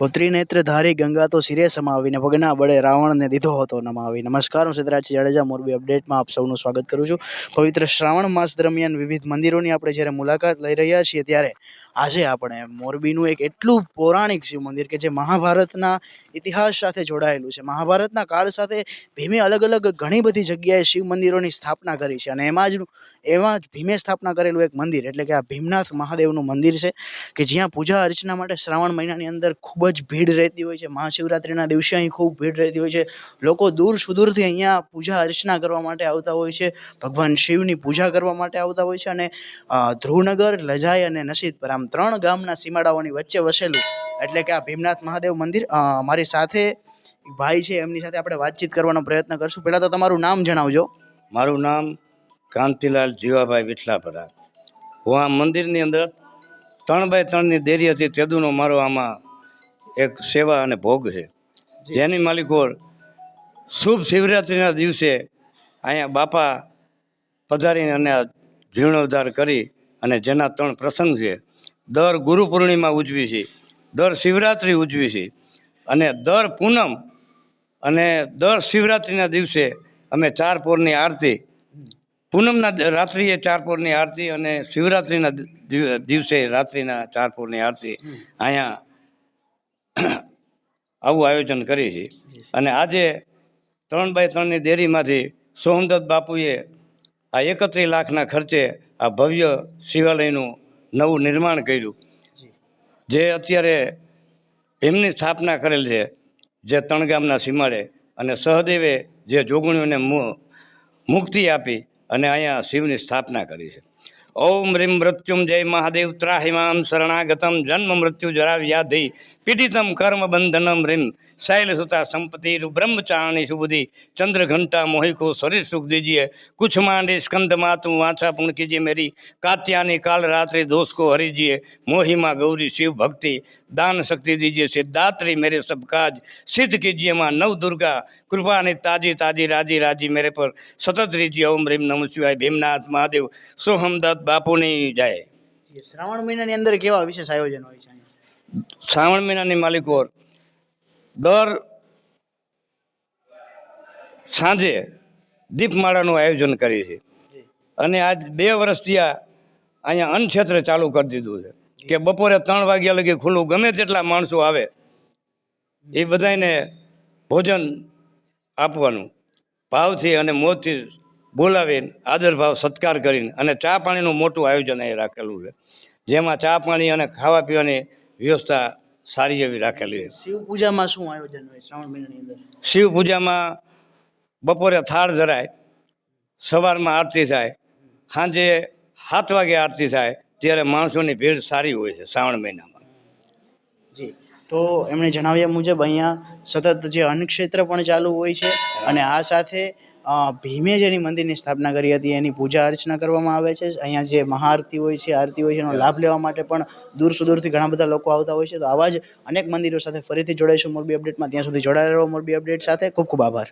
પુત્રી નેત્ર ધારી ગંગા તો શિરે સમાવીને પગના બળે રાવણને દીધો હતો નમાવી. નમસ્કાર હું સિદ્ધરાજ જાડેજા, મોરબી અપડેટમાં આપ સૌનું સ્વાગત કરું છું. પવિત્ર શ્રાવણ માસ દરમિયાન વિવિધ મંદિરોની આપણે જ્યારે મુલાકાત લઈ રહ્યા છીએ ત્યારે આજે આપણે મોરબીનું એક એટલું પૌરાણિક શિવ મંદિર કે જે મહાભારતના ઇતિહાસ સાથે જોડાયેલું છે. મહાભારતના કાળ સાથે ભીમે અલગ અલગ ઘણી બધી જગ્યાએ શિવ મંદિરોની સ્થાપના કરી છે અને એમાં જ એમાં જ ભીમે સ્થાપના કરેલું એક મંદિર એટલે કે આ ભીમનાથ મહાદેવનું મંદિર છે કે જ્યાં પૂજા અર્ચના માટે શ્રાવણ મહિનાની અંદર ખૂબ જ ભીડ રહેતી હોય છે. મહાશિવરાત્રિના દિવસે અહીં ખૂબ ભીડ રહેતી હોય છે. લોકો દૂર સુદૂરથી અહીંયા પૂજા અર્ચના કરવા માટે આવતા હોય છે. ભગવાન શિવની પૂજા કરવા માટે આવતા હોય છે અને ધ્રુવનગર, લજાઈ અને નસીદપર આમ ત્રણ ગામના સીમાડાઓની વચ્ચે વસેલું. એટલે કે આ ભીમનાથ મહાદેવ મંદિર મારી સાથે ભાઈ છે એમની સાથે આપણે વાતચીત કરવાનો પ્રયત્ન કરશું. પહેલાં તો તમારું નામ જણાવજો. મારું નામ કાંતિલાલ જીવાભાઈ વિઠલાપરા હું આ મંદિરની અંદર ત્રણ બાય ત્રણની દેરી હતી તેદુનો મારો આમાં એક સેવા અને ભોગ છે. જેની માલિકો શુભ શિવરાત્રિના દિવસે અહીંયા બાપા પધારીને અને જીર્ણોદ્ધાર કરી અને જેના ત્રણ પ્રસંગ છે દર ગુરુ પૂર્ણિમા ઉજવી છે, દર શિવરાત્રિ ઉજવી છે અને દર પૂનમ અને દર શિવરાત્રિના દિવસે અમે ચાર પોરની આરતી, પૂનમના રાત્રિએ ચાર પોરની આરતી અને શિવરાત્રિના દિવસે રાત્રિના ચાર પોરની આરતી અહીંયા આવું આયોજન કરી છે. અને આજે ત્રણ બાય ત્રણની દેરીમાંથી સોહમદત્ત બાપુએ આ એકત્રીસ લાખના ખર્ચે આ ભવ્ય શિવાલયનું નવું નિર્માણ કર્યું. જે. અત્યારે એમની સ્થાપના કરેલ છે જે તણગામના સીમાડે અને સહદેવે જે જોગણીઓને મુ- મુક્તિ આપી અને અહીંયા શિવની સ્થાપના કરી છે. ઓમ રીમ મૃત્યુંજય મહાદેવ ત્રાહિમામ શરણાગતમ જન્મ મૃત્યુ જરા વ્યાધિ પીડિતમ કર્મ બંધનમ રિન શૈલ સુતા સંપત્તિ બ્રહ્મચારણી સુબુધિ ચંદ્ર ઘંટા મોહિકો શરીર સુખ દીજીએ કુછ માંડે સ્કંદ માતું વાંછા પૂર્ણ કીજીએ મેરી કાત્યાની કાલ રાત્રિ દોષ કો હરીજીએ મોહિમાં ગૌરી શિવ ભક્તિ દાન શક્તિ દીજીએ સિદ્ધાત્રી મેરે સબ કાજ સિદ્ધ કીજીએ માં નવ દુર્ગા કૃપાની તાજી તાજી રાજી રાજી મેરે પર સતત રીજીએ ઓમ રીમ નમ શિવાય ભીમનાથ મહાદેવ સોહમદાદ બાપુની જાય શ્રાવણ મહિનાની અંદર કેવા વિશેષ આયોજન હોય છે? શ્રાવણ મહિનાની માલિકો દર સાંજે દીપમાળાનું આયોજન કરીએ છીએ. અને આજ બે વર્ષથી આ અહીંયા અન્નક્ષેત્ર ચાલુ કરી દીધું છે. કે બપોરે ત્રણ વાગ્યા લગી ખુલ્લું ગમે તેટલા માણસો આવે એ બધાને ભોજન આપવાનું. ભાવથી અને મોતથી બોલાવીને આદરભાવ સત્કાર કરીને અને ચા પાણીનું મોટું આયોજન અહીં રાખેલું છે. જેમાં ચા પાણી અને ખાવા પીવાની વ્યવસ્થા સારી એવી રાખેલી છે. શિવ પૂજામાં શું આયોજન હોય શ્રાવણ મહિનાની અંદર? શિવ પૂજામાં બપોરે થાળ ધરાય સવારમાં આરતી થાય સાંજે સાત વાગે આરતી થાય ત્યારે માણસોની ભીડ સારી હોય છે શ્રાવણ મહિનામાં. જી. તો એમણે જણાવ્યા મુજબ અહીંયા સતત જે અન્નક્ષેત્ર પણ ચાલુ હોય છે અને આ સાથે ભીમે જેની મંદિરની સ્થાપના કરી હતી, એની પૂજા અર્ચના કરવામાં આવે છે. અહીંયા જે મહાઆરતી હોય છે, આરતી હોય છે, એનો લાભ લેવા માટે પણ દૂર સુદૂરથી ઘણા બધા લોકો આવતા હોય છે. તો આવા જ અનેક મંદિરો સાથે ફરીથી જોડાઈશું મોરબી અપડેટમાં. ત્યાં સુધી જોડાયેલા રહો મોરબી અપડેટ સાથે. ખૂબ ખૂબ આભાર.